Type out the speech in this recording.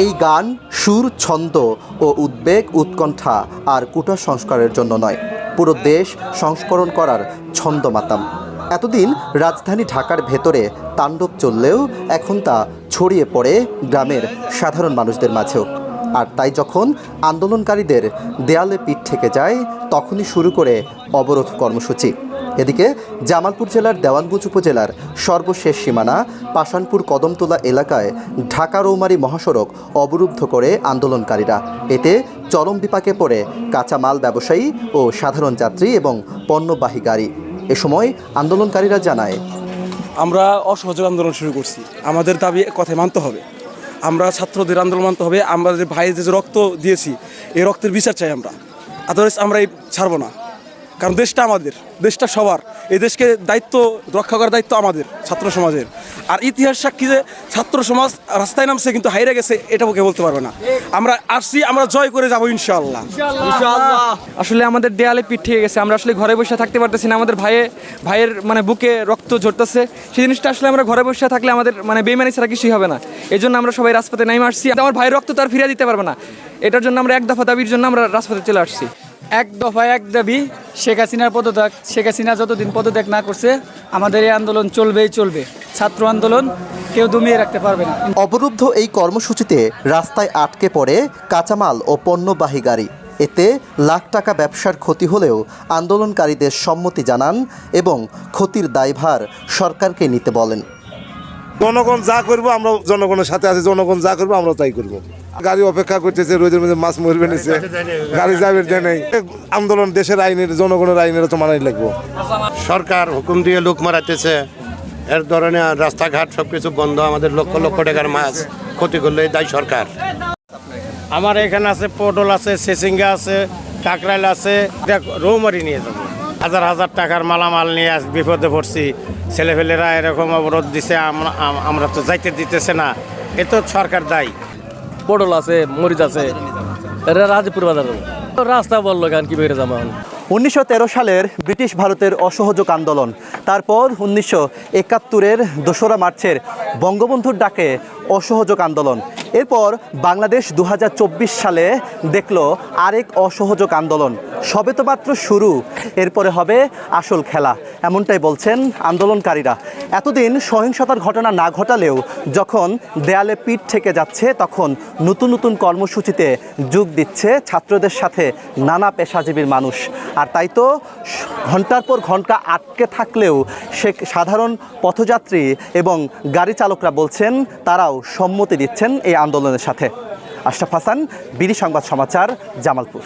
এই গান সুর, ছন্দ ও উদ্বেগ, উৎকণ্ঠা আর কুটা সংস্কারের জন্য নয়। পুরো দেশ সংস্করণ করার ছন্দ মাতাম এতদিন রাজধানী ঢাকার ভেতরে তাণ্ডব চললেও এখন তা ছড়িয়ে পড়ে গ্রামের সাধারণ মানুষদের মাঝেও। আর তাই যখন আন্দোলনকারীদের দেয়ালে পিঠ থেকে যায়, তখনই শুরু করে অবরোধ কর্মসূচি। এদিকে জামালপুর জেলার দেওয়ানগঞ্জ উপজেলার সর্বশেষ সীমানা পাশানপুর কদমতলা এলাকায় ঢাকা রৌমারী মহাসড়ক অবরুদ্ধ করে আন্দোলনকারীরা। এতে চরম বিপাকে পড়ে কাঁচামাল ব্যবসায়ী ও সাধারণ যাত্রী এবং পণ্যবাহী গাড়ি। এ সময় আন্দোলনকারীরা জানায়, আমরা অসহযোগ আন্দোলন শুরু করছি। আমাদের দাবি কথায় মানতে হবে। আমরা ছাত্রদের আন্দোলন মানতে হবে। আমরা যে ভাইদের যে রক্ত দিয়েছি, এই রক্তের বিচার চাই আমরা। আদারওয়াইজ আমরা এই ছাড়বো না। কারণ দেশটা আমাদের, দেশটা সবার। এই দেশকে দায়িত্ব, রক্ষা করার দায়িত্ব আমাদের, ছাত্র সমাজের। আর ইতিহাস সাক্ষী যে ছাত্র সমাজ রাস্তায় নামছে কিন্তু হাইরে গেছে, এটা ওকে বলতে পারবে না। আমরা আসছি, আমরা জয় করে যাব ইনশাল্লাহ আসলে আমাদের দেয়ালে পিঠ থেকে গেছে, আমরা আসলে ঘরে বসে থাকতে পারতেছি না। আমাদের ভাইয়ে, ভাইয়ের মানে বুকে রক্ত ঝরতেছে। সেই জিনিসটা আসলে আমরা ঘরে বসে থাকলে আমাদের মানে বেমানি ছাড়া কিছুই হবে না। এই জন্য আমরা সবাই রাজপথে নাই আসছি। আমার ভাইয়ের রক্ত আর ফিরিয়ে দিতে পারবে না। এটার জন্য আমরা এক দফা দাবির জন্য আমরা রাজপথে চলে আসছি। এক দফা এক দাবি শেখ হাসিনার পদত্যাগ। শেখ হাসিনা যতদিন পদত্যাগ না করছে আমাদের এই আন্দোলন চলবেই চলবে। ছাত্র আন্দোলন কেউ দমিয়ে রাখতে পারবে না। অবরুদ্ধ এই কর্মসূচিতে রাস্তায় আটকে পড়ে কাঁচামাল ও পণ্যবাহী গাড়ি। এতে লাখ টাকা ব্যবসার ক্ষতি হলেও আন্দোলনকারীদের সম্মতি জানান এবং ক্ষতির দায়ভার সরকারকে নিতে বলেন। জনগণ যা করব আমরা জনগণের সাথে আছি জনগণ যা করব আমরা তাই করব। গাড়ি অপেক্ষা করতেছে রোদের মধ্যে মাছ মরবে নিছে গাড়ি যাবে নেই। আন্দোলন দেশের আইনের জনগণের আইনের তো মানাই লাগবো। সরকার হুকুম দিয়ে লোক মারাতেছে এর ধরনের রাস্তাঘাট সব কিছু বন্ধ আমাদের লক্ষ লক্ষ টাকার মাছ ক্ষতি করলে দায়ী সরকার। আমার এখানে আছে পটল আছে সেসিঙ্গা আছে কাকরাইল আছে। দেখ রৌমারি নিয়ে যাব। হাজার হাজার টাকার মালামাল নিয়ে বিপদে পড়ছি। ছেলেফেলেরা এরকম অবরোধ দিছে আমরা আমরা তো যাইতে দিতেছে না। এ তো সরকার দায়ী। পটল আছে, মরিচ আছে। রাজপুর বাজার। রাস্তা বলল গান কি বেড়ে যাব উনিশশো সালের ব্রিটিশ ভারতের অসহযোগ আন্দোলন। তারপর উনিশশো একাত্তরের দোসরা মার্চের বঙ্গবন্ধুর ডাকে অসহযোগ আন্দোলন। এরপর বাংলাদেশ দু হাজার চব্বিশ সালে দেখল আরেক অসহযোগ আন্দোলন। সবে তো মাত্র শুরু। এরপরে হবে আসল খেলা। এমনটাই বলছেন আন্দোলনকারীরা। এতদিন সহিংসতার ঘটনা না ঘটালেও যখন দেয়ালে পিঠ থেকে যাচ্ছে, তখন নতুন নতুন কর্মসূচিতে যোগ দিচ্ছে ছাত্রদের সাথে নানা পেশাজীবীর মানুষ। আর তাই তো ঘণ্টার পর ঘণ্টা আটকে থাকলেও সে সাধারণ পথযাত্রী এবং গাড়ি চালকরা বলছেন তারাও সম্মতি দিচ্ছেন এই আন্দোলনের সাথে। আশরাফ হাসান, বিডি সংবাদ সমাচার, জামালপুর।